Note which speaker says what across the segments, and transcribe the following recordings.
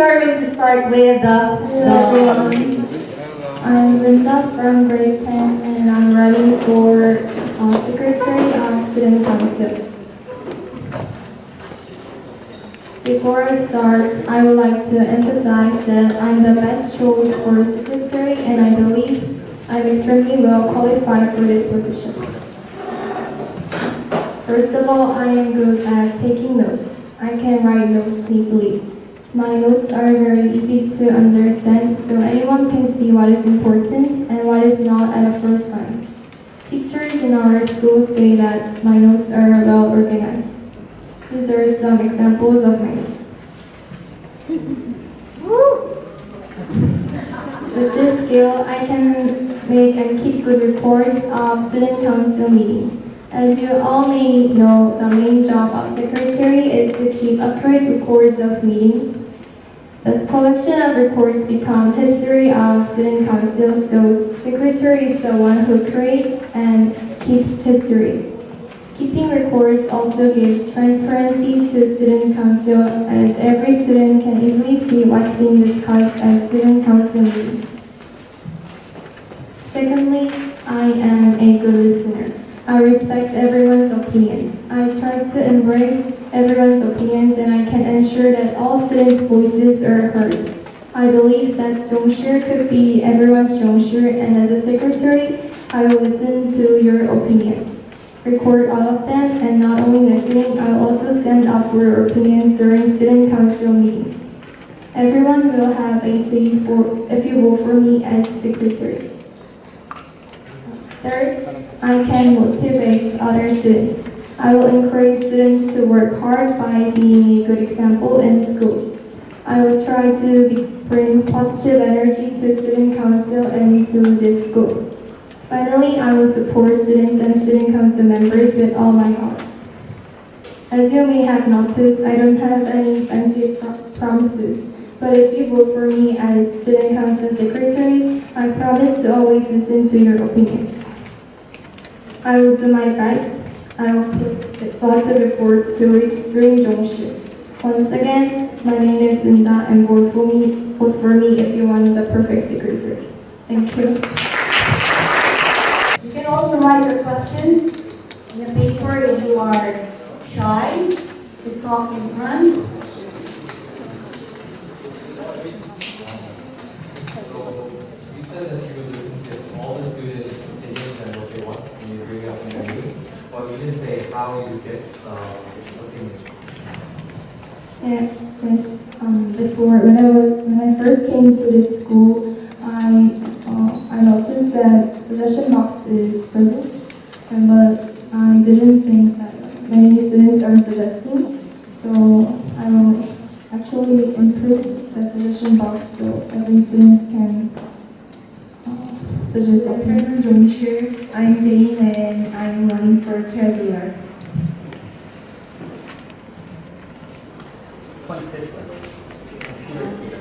Speaker 1: we are going to start with the, the.
Speaker 2: I'm Linda from grade 10 and I'm running for uh, Secretary of Student Council. Before I start, I would like to emphasize that I'm the best choice for Secretary and I believe I'm extremely well qualified for this position. First of all, I am good at taking notes. I can write notes neatly. My notes are very easy to understand, so anyone can see what is important and what is not at a first glance. Teachers in our school say that my notes are well organized. These are some examples of my notes. With this skill, I can make and keep good records of student council meetings. As you all may know, the main job of secretary is to keep accurate records of meetings. This collection of records become history of student council, so secretary is the one who creates and keeps history. Keeping records also gives transparency to student council as every student can easily see what's being discussed at student council meetings. Secondly, I am a good listener. I respect everyone's opinions. I try to embrace everyone's opinions and I can ensure that all students' voices are heard. I believe that Zhongshu could be everyone's Zhongshu and as a secretary, I will listen to your opinions. Record all of them and not only listening, I will also stand up for your opinions during student council meetings. Everyone will have a say for if you vote for me as secretary. Third, I can motivate other students. I will encourage students to work hard by being a good example in school. I will try to bring positive energy to student council and to this school. Finally, I will support students and student council members with all my heart. As you may have noticed, I don't have any fancy pro- promises, but if you vote for me as student council secretary, I promise to always listen to your opinions. I will do my best. I will put lots of efforts to reach Dream Junction. Once again, my name is Linda and vote for me, vote for me if you want the perfect secretary. Thank you.
Speaker 1: You can also write your questions in the paper if you are shy to talk in front.
Speaker 3: You said that you would listen to all the students' opinions and what they want when you bring it up in your meeting, but you didn't say how you get, opinions.
Speaker 2: Yeah, yes, um, before, when I was, when I first came to this school, I, uh, I noticed that suggestion box is present, and but I didn't think that many students are suggesting, so I will actually improve the suggestion box so every student can uh, suggest opinions.
Speaker 4: Afternoon, Jungshir. I'm Jane and I'm running for treasurer.
Speaker 3: Point this way. Computer is here.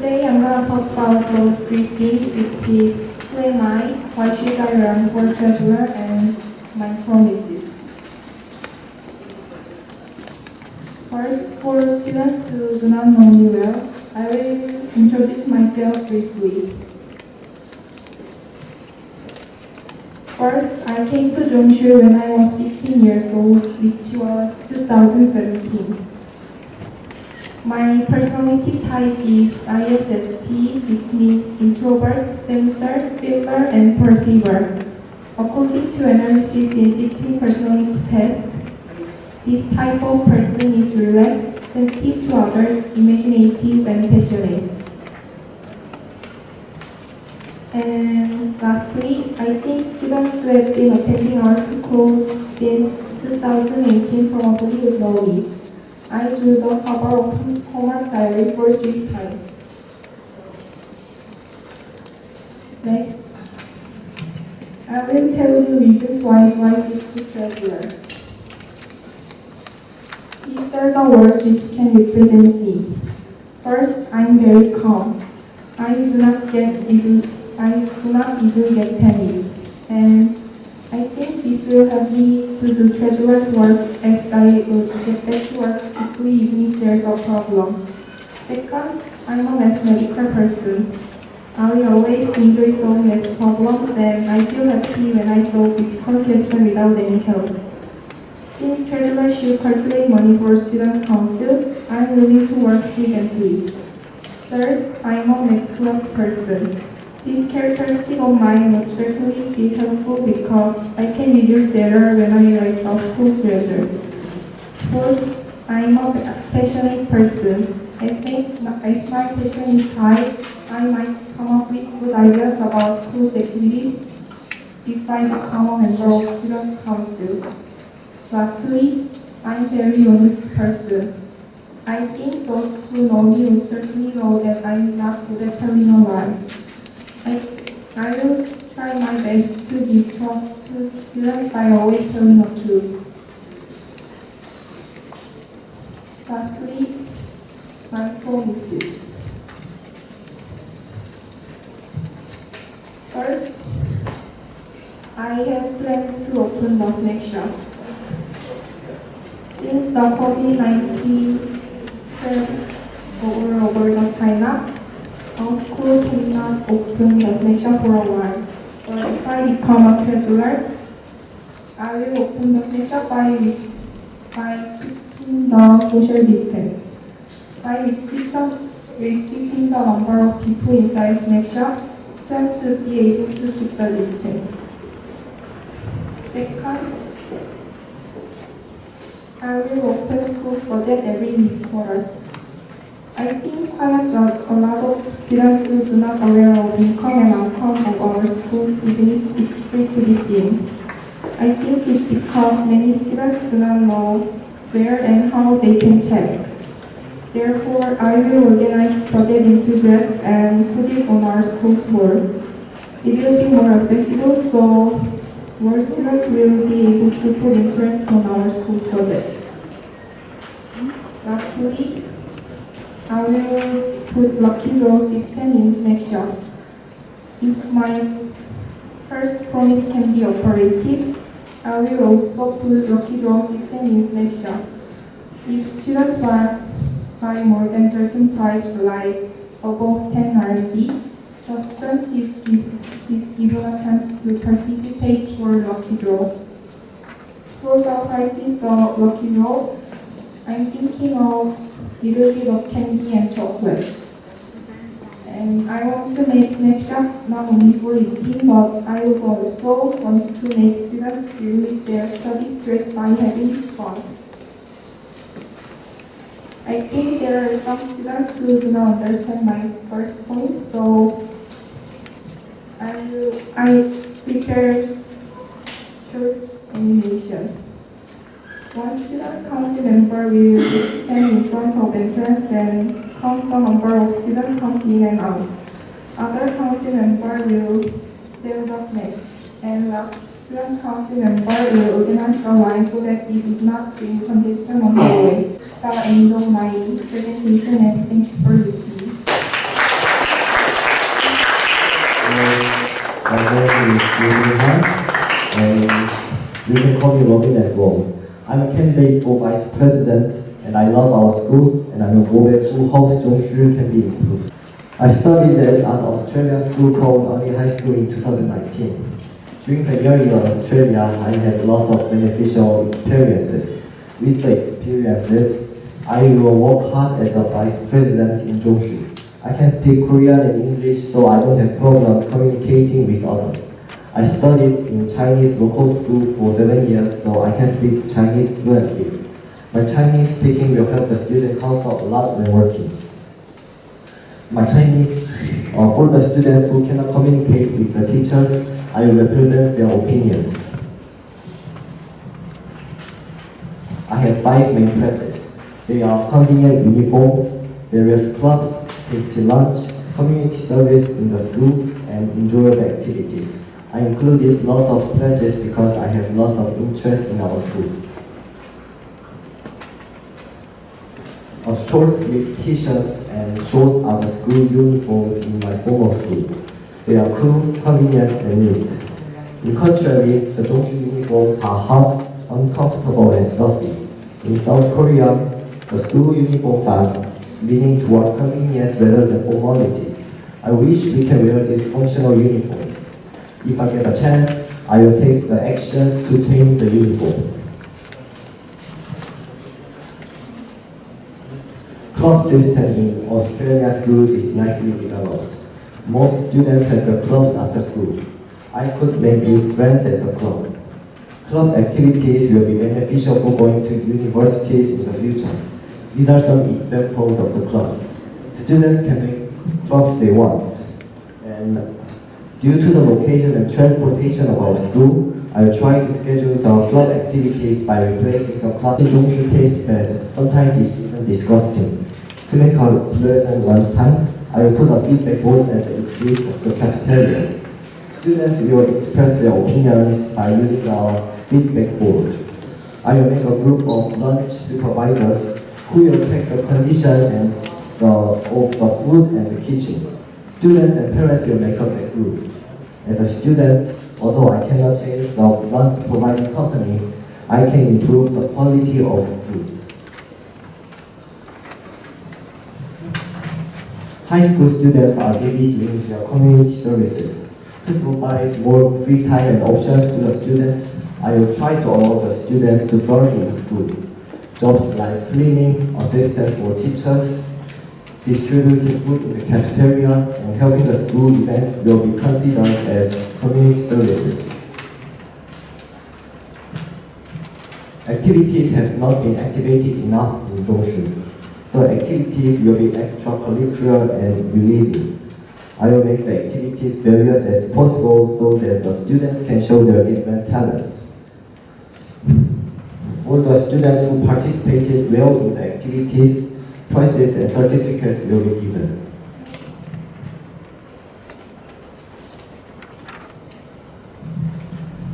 Speaker 4: Today I'm gonna talk about those three things, which is who am I, why should I run for treasurer, and my promises. First, for students who do not know me well, I will introduce myself briefly. First, I came to Jungshir when I was 15 years old, which was 2017. My personality type is ISFP, which means introvert, sensor, feeler, and perceiver. According to analysis in 16 personality test, this type of person is relaxed, sensitive to others, imaginative, and passionate. And lastly, I think students who have been attending our school since 2018 probably know me. I do the cover of diary for three times. Next, I will tell you reasons why I fit to treasurer. These are the words which can represent me. First, I'm very calm. I do not get easily, I do not easily get panicked, and I think this will help me to do treasurer's work as I will get back to work even if there's a problem. Second, I'm a mathematical person. I always enjoy solving math problems and I feel happy when I solve difficult questions without any help. Since Treasurer should calculate money for students' council, I'm willing to work diligently. Third, I'm a math class person. This characteristic of mine would certainly be helpful because I can reduce error when I write a school's ledger. Fourth, I'm a passionate person. As, my, as my passion is high, I might come up with good ideas about school's activities if I become a member of student council. Lastly, I'm very honest person. I think those who know me will certainly know that I'm not good at telling a lie. I, I will try my best to give trust to students by always telling the truth. Lastly, my promises. First, I have planned to open the snack shop. Since the COVID-19 spread over over the China, our school cannot open the snack shop for a while. But if I become I will open the shop by, by keeping the social distance. By restricting, restricting the number of people inside snack shop, students should be able to keep the distance. Second, I will open school's budget every mid-quarter. I think quite a, a lot of students who do not aware of income and outcome of our schools even if it's free to be seen. I think it's because many students do not know where and how they can check. Therefore, I will organize budget into graph and put it on our school's board. It will be more accessible so more students will be able to put interest on our school's budget. Lastly, I will put lucky draw system in snack shop. If my first promise can be operated, I will also put lucky draw system in snack shop. If students buy, buy more than certain price for like above 10 RMB, the students is, is, given a chance to participate for lucky draw. For the prizes, the lucky draw, I'm thinking of little bit of candy and chocolate. And I want to make shop not only for eating, but I also want to make students release their study stress by having fun. I think there are some students who do not understand my first point, so I I prepared short animation. One student council member will stand in front of entrance and count the number of students coming in and out. Other council member will sell the snacks. And last student council member will organize the line so that we do not bring congestion on the way. The end of my presentation and thank you for listening.
Speaker 5: My name is Robin Han, and you can call me Robin as well. I'm a candidate for vice president, and I love our school, and I'm a boy who hopes Zhongshu can be improved. I studied at an Australian school called Army High School in 2019. During the year in Australia, I had lots of beneficial experiences. With the experiences, I will work hard as a vice president in Zhongshu. I can speak Korean and English, so I don't have problem communicating with others. I studied in Chinese local school for seven years, so I can speak Chinese fluently. My Chinese speaking will help the student council a lot when working. My Chinese, uh, for the students who cannot communicate with the teachers, I will represent their opinions. I have five main classes. They are convenient uniforms, various clubs, tasty lunch, community service in the school, and enjoyable activities. I included lots of pledges because I have lots of interest in our school. A short sleeve t-shirts and shorts are the school uniforms in my former school. They are cool, convenient, and neat. In contrary, the Zhongshu uniforms are hot, uncomfortable, and stuffy. In South Korea, The school uniforms are leaning toward convenience rather than formality. I wish we can wear these functional uniforms. If I get a chance, I will take the action to change the uniform. Club system in Australian schools is nicely developed. Most students have the clubs after school. I could make new friends at the club. Club activities will be beneficial for going to universities in the future. These are some examples of the clubs. Students can make clubs they want. And due to the location and transportation of our school, I will try to schedule some club activities by replacing some classroom taste bad. Sometimes it's even disgusting. To make a pleasant lunchtime, I will put a feedback board at the exit of the cafeteria. Students will express their opinions by using our feedback board. I will make a group of lunch supervisors who will check the condition and the, of the food and the kitchen. Students and parents will make up a group. As a student, although I cannot change the lunch providing company, I can improve the quality of food. High school students are busy doing their community services. To provide more free time and options to the students, I will try to allow the students to serve in the school. Jobs like cleaning, assistant for teachers, distributing food in the cafeteria, and helping the school events will be considered as community services. Activities have not been activated enough in Zhongshu. The activities will be extracurricular and relieving. I will make the activities various as possible so that the students can show their different talents. For the students who participated well in the activities, prizes and certificates will be given.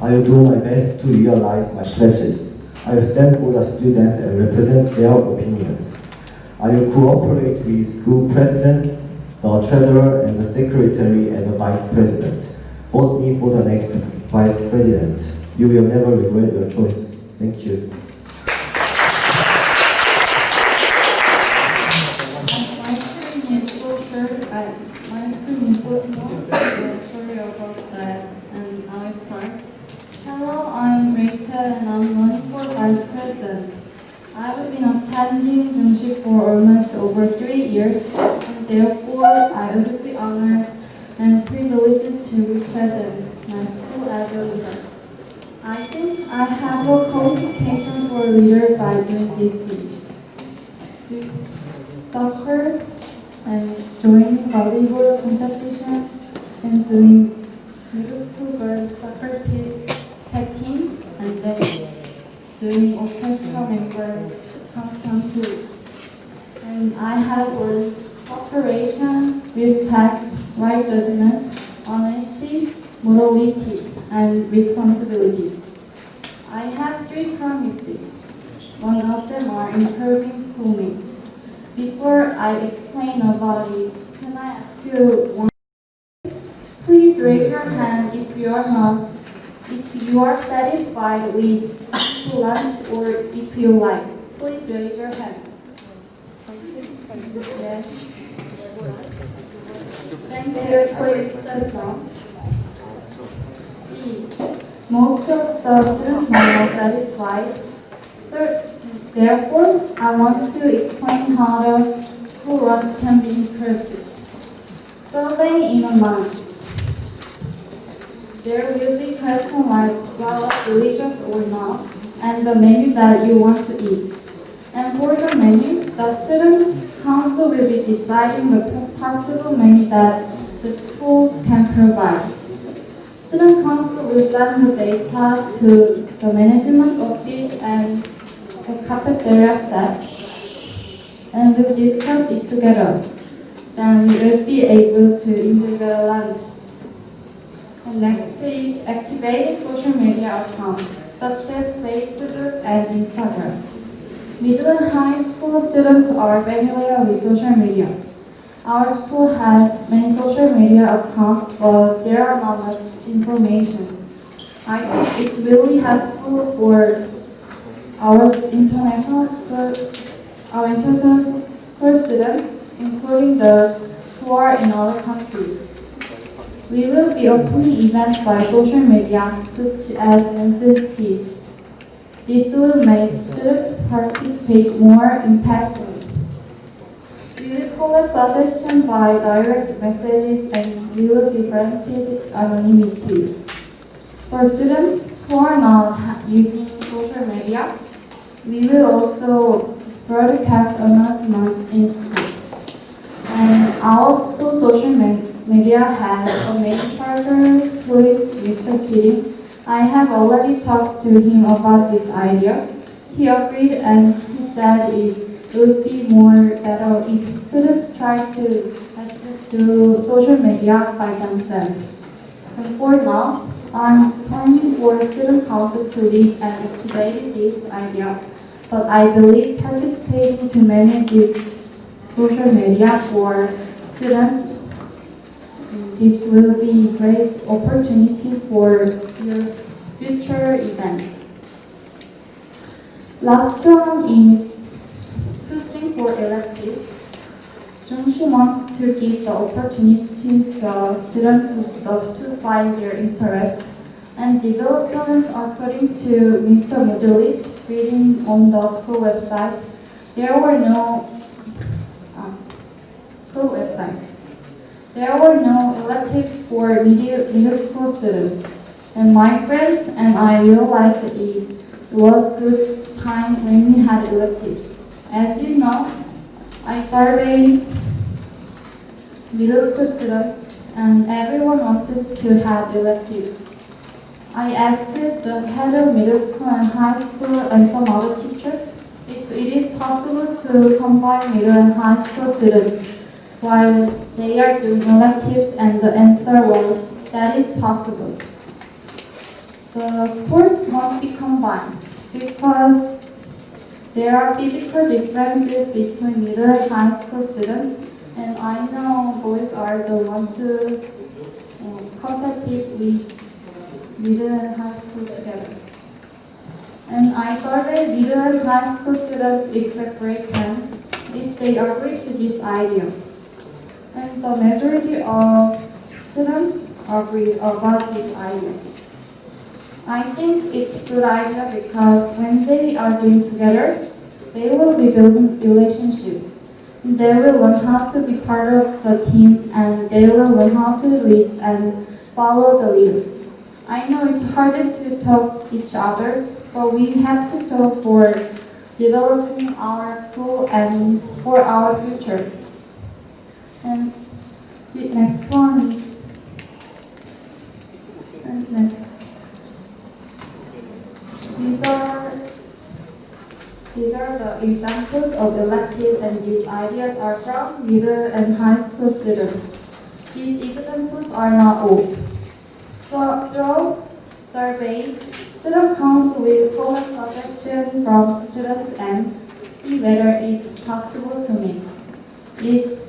Speaker 5: I will do my best to realize my pledges. I will stand for the students and represent their opinions. I will cooperate with school president, the treasurer, and the secretary and the vice president. Vote me for the next vice president. You will never regret your choice. Thank you.
Speaker 6: So short, I, my screen is so small, so sorry about that, and now it's part. Hello, I'm Rachel and I'm running for Vice President. I've been attending Jungshik for almost over three years, and therefore I would be honored and privileged to represent my school as a leader. I think I have a qualification for a leader by doing these things. Do soccer and joining volleyball competition and doing middle school girls soccer team, tag team, and then doing orchestra member constantly. And I have learned cooperation, respect, right judgment, honesty, morality, and responsibility. I have three promises. One of them are improving schooling. Before I explain about it, can I ask you one? Please raise your hand if you are not, you are satisfied with lunch or if you like. Please raise your hand. Thank you, please sit down. E. Most of the students are not satisfied. Sir, therefore, I want to explain how the school lunch can be improved. Survey in a month. There will be question like well delicious or not, and the menu that you want to eat. And for the menu, the students' council will be deciding the possible menu that the school can provide. Student council will send the data to the management office and the cafeteria staff, and we'll discuss it together. Then we will be able to the lunch. Next is activating social media accounts such as Facebook and Instagram. Middle and high school students are familiar with social media. Our school has many social media accounts, but there are not much information. I think it's really helpful for our international school, our international school students, including those who are in other countries. We will be opening events by social media, such as Nancy's Kids. This will make students participate more impactfully. We will collect suggestions by direct messages and we will be granted anonymity. For students who are not using social media, we will also broadcast announcements in school. And our school social media has a main charter who is Mr. Keating. I have already talked to him about this idea. He agreed and he said it would be more better if students try to access to social media by themselves. And for now, I'm planning for student council to lead and activate this idea. But I believe participating to manage this social media for students, this will be a great opportunity for your future events. Last one is pushing for electives. Jungshi wants to give the opportunities to students to find their interests and developments according to Mr. Moodley's reading on the school website. There were no uh, school website. There were no electives for school students, and my friends and I realized that it was good time when we had electives. As you know, I surveyed middle school students, and everyone wanted to have electives. I asked the head of middle school and high school and some other teachers if it is possible to combine middle and high school students while they are doing electives, and the answer was that is possible. The sports must be combined because there are physical differences between middle and high school students, and I know boys are the ones to uh, compete with middle and high school together. And I surveyed middle and high school students except grade 10 if they agree to this idea. And the majority of students agree about this idea. I think it's a good idea because when they are doing together, they will be building relationship. They will learn how to be part of the team and they will learn how to lead and follow the leader. I know it's harder to talk each other, but we have to talk for developing our school and for our future. And the next one is, and next. These are, these are the examples of elective and these ideas are from middle and high school students. These examples are not all. So, through survey, student council will collect suggestions from students and see whether it's possible to make. If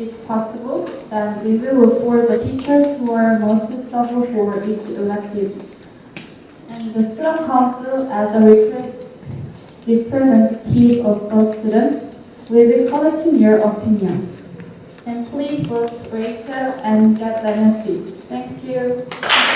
Speaker 6: it's possible, then we will look for the teachers who are most suitable for each electives. And the student council, as a repre- representative of the students, will be collecting your opinion. And please vote greater and get benefit. Thank you.